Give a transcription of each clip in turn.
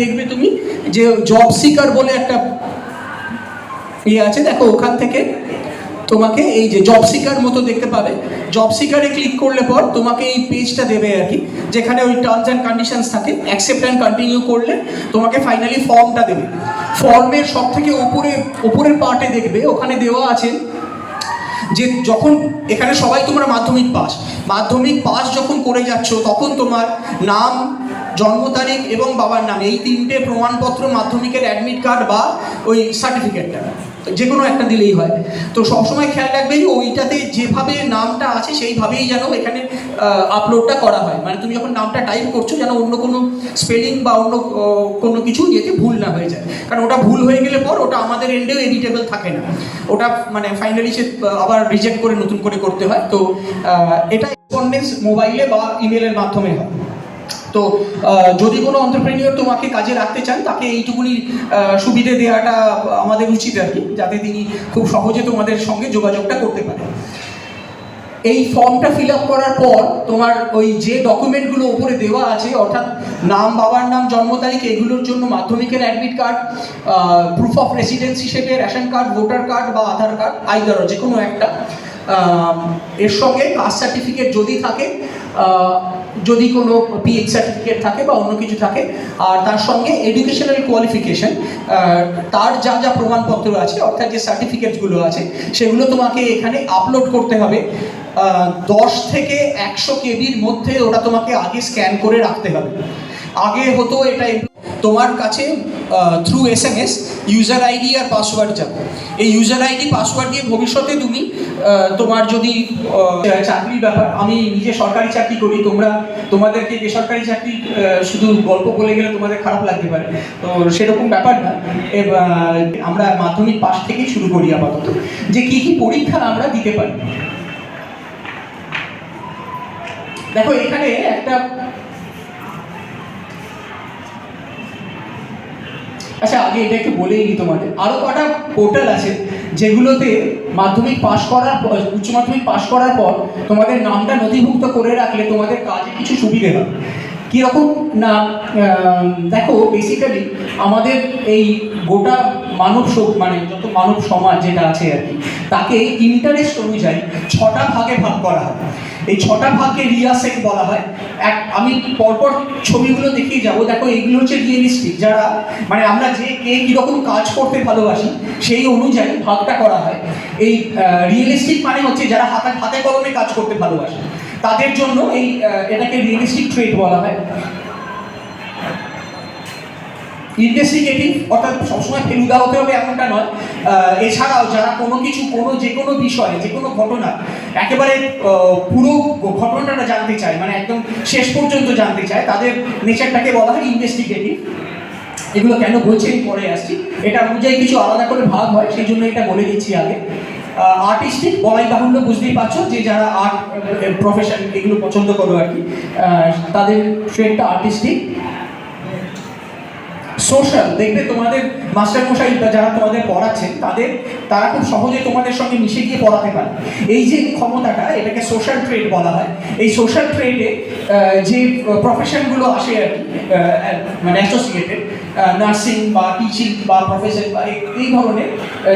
দেখবে তুমি যে জব সিকার বলে একটা ইয়ে আছে, দেখো ওখান থেকে তোমাকে এই যে জব সিকার মতো দেখতে পাবে। জব সিকারে ক্লিক করলে পর তোমাকে এই পেজটা দেবে আর কি, যেখানে ওই টার্মস অ্যান্ড কন্ডিশনস থাকে। অ্যাকসেপ্ট অ্যান্ড কন্টিনিউ করলে তোমাকে ফাইনালি ফর্মটা দেবে। ফর্মের সব থেকে উপরে, উপরের পার্টে দেখবে, ওখানে দেওয়া আছে যে যখন এখানে সবাই তোমরা মাধ্যমিক পাস মাধ্যমিক পাস যখন করে যাচ্ছ, তখন তোমার নাম জন্ম তারিখ এবং বাবার নাম। এই তিনটে প্রমাণপত্র মাধ্যমিকের অ্যাডমিট কার্ড বা ওই সার্টিফিকেটটা যে কোনো একটা দিলেই হয়। তো সবসময় খেয়াল রাখবে যে ওইটাতে যেভাবে নামটা আছে সেইভাবেই যেন এখানে আপলোডটা করা হয়। মানে তুমি যখন নামটা টাইপ করছ যেন অন্য কোনো স্পেলিং বা অন্য কোনো কিছু ইয়েতে ভুল না হয়ে যায়। কারণ ওটা ভুল হয়ে গেলে পর ওটা আমাদের এন্ডেও এডিটেবল থাকে না। ওটা মানে ফাইনালি সে আবার রিজেক্ট করে নতুন করে করতে হয়। তো এটা রেসপন্ডেন্স মোবাইলে বা ইমেলের মাধ্যমে হয়। তো যদি কোনো অন্টারপ্রেনিয়র তোমাকে কাজে রাখতে চান, তাকে এইটুকুনি সুবিধে দেওয়াটা আমাদের উচিত আর কি, যাতে তিনি খুব সহজে তোমাদের সঙ্গে যোগাযোগটা করতে পারেন এই ফর্মটা ফিল আপ করার পর তোমার ওই যে ডকুমেন্টগুলো উপরে দেওয়া আছে, অর্থাৎ নাম, বাবার নাম, জন্ম তারিখ, এগুলোর জন্য মাধ্যমিকের admit card proof of residence হিসেবে রেশন কার্ড ভোটার কার্ড বা আধার কার্ড আইদার যে কোনো একটা। এর সঙ্গে কাস্ট সার্টিফিকেট যদি থাকে যদি কোনো পিএইচ সার্টিফিকেট থাকে বা অন্য কিছু থাকে, আর তার সঙ্গে এডুকেশনাল কোয়ালিফিকেশন তার যা যা প্রমাণপত্র আছে, অর্থাৎ যে সার্টিফিকেটগুলো আছে, সেগুলো তোমাকে এখানে আপলোড করতে হবে। দশ থেকে একশো কেবির মধ্যে ওটা তোমাকে আগে স্ক্যান করে রাখতে হবে। আগে হতো এটা তোমার কাছে through S M S user ID আর পাসওয়ার্ড যাবে এই ইউজার আইডি পাসওয়ার্ড দিয়ে ভবিষ্যতে তুমি তোমার যদি চাকরির ব্যাপার, আমি নিজে সরকারি চাকরি করি, তোমরা, তোমাদেরকে বেসরকারি চাকরি শুধু গল্প বলে গেলে তোমাদের খারাপ লাগতে পারে। তো সেরকম ব্যাপার না। আমরা মাধ্যমিক পাশ থেকেই শুরু করি আপাতত। যে কি কি পরীক্ষা আমরা দিতে পারি। দেখো, এখানে একটা আচ্ছা আগে এটা একটু বলেই নিই তোমাদের। আরও কটা পোর্টাল আছে যেগুলোতে মাধ্যমিক পাশ করার পর, উচ্চ মাধ্যমিক পাশ করার পর তোমাদের নামটা নথিভুক্ত করে রাখলে তোমাদের কাজে কিছু সুবিধে হবে। কীরকম না দেখো বেসিক্যালি আমাদের এই গোটা মানব মানে যত মানব সমাজ যেটা আছে আর কি, তাকে ইন্টারেস্ট অনুযায়ী ছটা ভাগে ভাগ করা হয়। এই ছটা ভাগকে রিয়া সেট বলা হয়। এক, আমি পরপর ছবিগুলো দেখিয়ে যাব। দেখো, এগুলো হচ্ছে রিয়েলিস্টিক যারা মানে আমরা যে কে কীরকম কাজ করতে ভালোবাসি, সেই অনুযায়ী ভাগটা করা হয়। এই রিয়েলিস্টিক মানে হচ্ছে যারা হাতে হাতে কলমে কাজ করতে ভালোবাসে। তাদের জন্য এই এটাকে রিয়েলিস্টিক ট্রেড বলা হয়। ইনভেস্টিগেটিভ অর্থাৎ সবসময় ফেলুদা হতে হবে এমনটা নয়। এছাড়াও যারা কোনো কিছু, কোনো যে কোনো বিষয়ে, যে কোনো ঘটনা, একেবারে পুরো ঘটনাটা জানতে চায় মানে একদম শেষ পর্যন্ত জানতে চায়, তাদের নেচারটাকে বলা হয় ইনভেস্টিগেটিভ এগুলো কেন বলছি আমি পরে আসছি। এটা অনুযায়ী কিছু আলাদা করে ভাগ হয়, সেই জন্য এটা বলে দিচ্ছি আগে। আর্টিস্টিক বলাই বাহুল্য, বুঝতেই পারছ যে যারা আর্ট প্রফেশন এগুলো পছন্দ করো আর কি। তাদের ট্রেডটা আর্টিস্টিক সোশ্যাল দেখবে তোমাদের মাস্টার মশাই বা যারা তোমাদের পড়াচ্ছেন, তাদের, তারা খুব সহজে তোমাদের সঙ্গে মিশে গিয়ে পড়াতে পারে। এই যে ক্ষমতাটা, এটাকে সোশ্যাল ট্রেড বলা হয়। এই সোশ্যাল ট্রেডে যে প্রফেশনগুলো আসে আর কি মানে অ্যাসোসিয়েটেড নার্সিং বা টিচিং বা প্রফেশন বা এই- ধরনের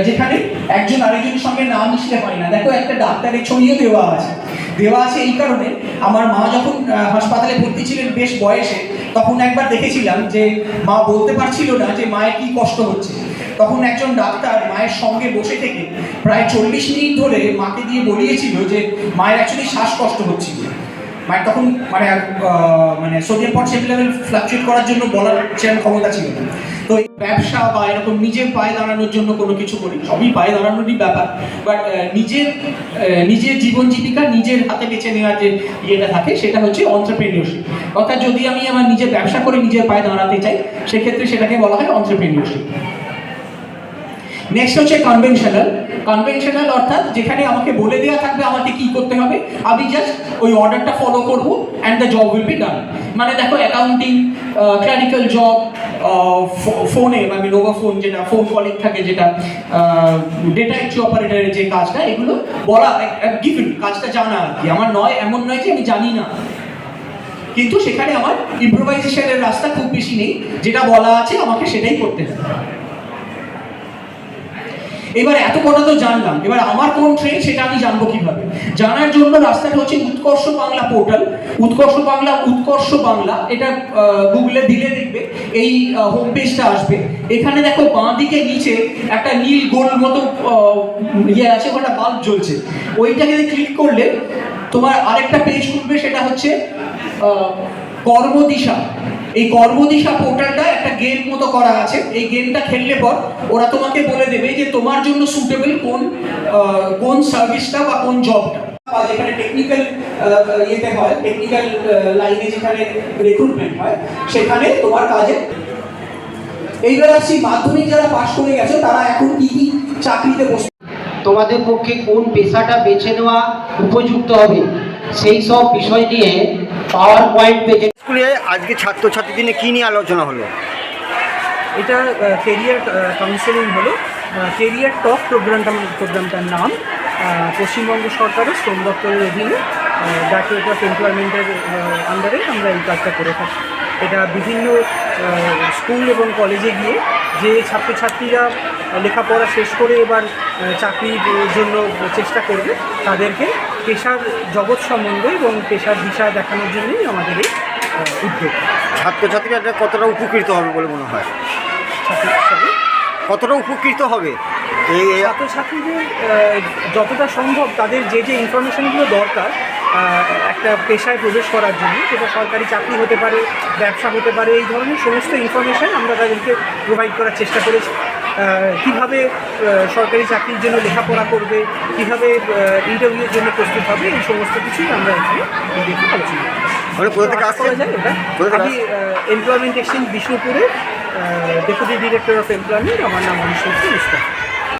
যেখানে একজন আরেকজনের সঙ্গে না মিশতে হয় না। দেখো একটা ডাক্তারের ছবিও দেওয়া আছে। দেওয়া আছে এই কারণে আমার মা যখন হাসপাতালে ভর্তি ছিলেন বেশ বয়সে, তখন একবার দেখেছিলাম যে মা বলতে পারছিল না যে মায়ের কি কষ্ট হচ্ছে। তখন একজন ডাক্তার মায়ের সঙ্গে বসে থেকে প্রায় চল্লিশ মিনিট ধরে মাকে দিয়ে বলিয়েছিল যে মায়ের অ্যাকচুয়ালি শ্বাসকষ্ট হচ্ছিল। মায়ের তখন মানে মানে সোডিয়াম পটাশিয়াম লেভেল ফ্লাকচুয়েট করার জন্য বলার সেরকম ক্ষমতা ছিল না। তো ব্যবসা বা এরকম নিজের পায়ে দাঁড়ানোর জন্য কোনো কিছু করি সবই পায়ে দাঁড়ানোরই ব্যাপার। বাট নিজের নিজের জীবন জীবিকা নিজের হাতে বেছে নেওয়ার যে ইয়েটা থাকে, সেটা হচ্ছে অন্টারপ্রেনিয়রশিপ অর্থাৎ যদি আমি আমার নিজের ব্যবসা করে নিজের পায়ে দাঁড়াতে চাই, সেক্ষেত্রে সেটাকে বলা হয় অন্টারপ্রেনিয়রশিপ নেক্সট হচ্ছে কনভেনশনাল কনভেনশনাল অর্থাৎ যেখানে আমাকে বলে দেওয়া থাকবে আমাকে কি করতে হবে? আমি জাস্ট ওই অর্ডারটা ফলো করব and the job will be done মানে দেখো অ্যাকাউন্টিং ক্লারিক্যাল জব ফোনে আমি নোভা ফোন যেটা ফোন কলিং থাকে যেটা ডেটা এন্ট্রি অপারেটরের যে কাজটা, এগুলো বলা গিভেন কাজটা জানা আর কি। আমার নয়, এমন নয় যে আমি জানি না। কিন্তু সেখানে আমার ইম্প্রোভাইজেশনের রাস্তা খুব বেশি নেই। যেটা বলা আছে আমাকে সেটাই করতে হবে। এবার এত কথা তো জানলাম। এবার আমার কোন ট্রেন সেটা আমি জানব কীভাবে? জানার জন্য রাস্তাটা হচ্ছে উৎকর্ষ বাংলা পোর্টাল উৎকর্ষ বাংলা উৎকর্ষ বাংলা। এটা গুগলে দিলে দেখবে। এই হোম পেজটা আসবে। এখানে দেখো বাঁ দিকে নিচে একটা নীল গোল মতো ইয়ে আছে ওখানে বাল্ব জ্বলছে। ওইটাকে ক্লিক করলে তোমার আরেকটা পেজ খুলবে, সেটা হচ্ছে কর্মদিশা। এই কর্মদিশা পোর্টালটা একটা গেম মতো করা আছে। এই গেমটা খেললে পর ওরা তোমাকে বলে দেবে যে তোমার জন্য সুটেবল কোন কোন সার্ভিসটা বা কোন জবটা যেখানে টেকনিক্যাল ইয়েতে হয় টেকনিক্যাল লাইনে যেখানে রিক্রুটমেন্ট হয়, সেখানে তোমার কাজে এইবার আসছি মাধ্যমিক যারা পাশ করে গেছো, তারা এখন কি কি চাকরিতে বসে তোমাদের পক্ষে কোন পেশাটা বেছে নেওয়া উপযুক্ত হবে? সেই সব বিষয় নিয়ে পাওয়ার পয়েন্ট পেজে স্কুলে আজকে ছাত্রছাত্রী দিনে কী নিয়ে আলোচনা হলো? এটা কেরিয়ার কাউন্সেলিং হলো। কেরিয়ার টক প্রোগ্রামটা প্রোগ্রামটার নাম পশ্চিমবঙ্গ সরকারের শ্রম দপ্তরের অধীনে ডাইরেক্টরেট অফ এমপ্লয়মেন্টের আন্ডারে আমরা এই কাজটা করে থাকি। এটা বিভিন্ন স্কুল এবং কলেজে গিয়ে যে ছাত্রছাত্রীরা লেখাপড়া শেষ করে এবার চাকরির জন্য চেষ্টা করবে তাদেরকে পেশার জগৎ সম্বন্ধে এবং পেশার দিশা দেখানোর জন্যই আমাদের এই উদ্যোগ। ছাত্রছাত্রীরা কতটা উপকৃত হবে বলে মনে হয়? কতটা উপকৃত হবে? এই ছাত্রছাত্রীদের যতটা সম্ভব তাদের যে যে ইনফরমেশনগুলো দরকার একটা পেশায় প্রবেশ করার জন্য সেটা সরকারি চাকরি হতে পারে ব্যবসা হতে পারে এই ধরনের সমস্ত ইনফরমেশান আমরা তাদেরকে প্রোভাইড করার চেষ্টা করেছি। কীভাবে সরকারি চাকরির জন্য লেখাপড়া করবে কীভাবে ইন্টারভিউর জন্য প্রস্তুত হবে এই সমস্ত কিছুই আমরা এখানে দেখে আলোচনা করি। মানে আমি এমপ্লয়মেন্ট এক্সচেঞ্জ বিষ্ণুপুরের ডেপুটি ডিরেক্টর অফ এমপ্লয়মেন্ট আমার নাম অনুষ্ঠিত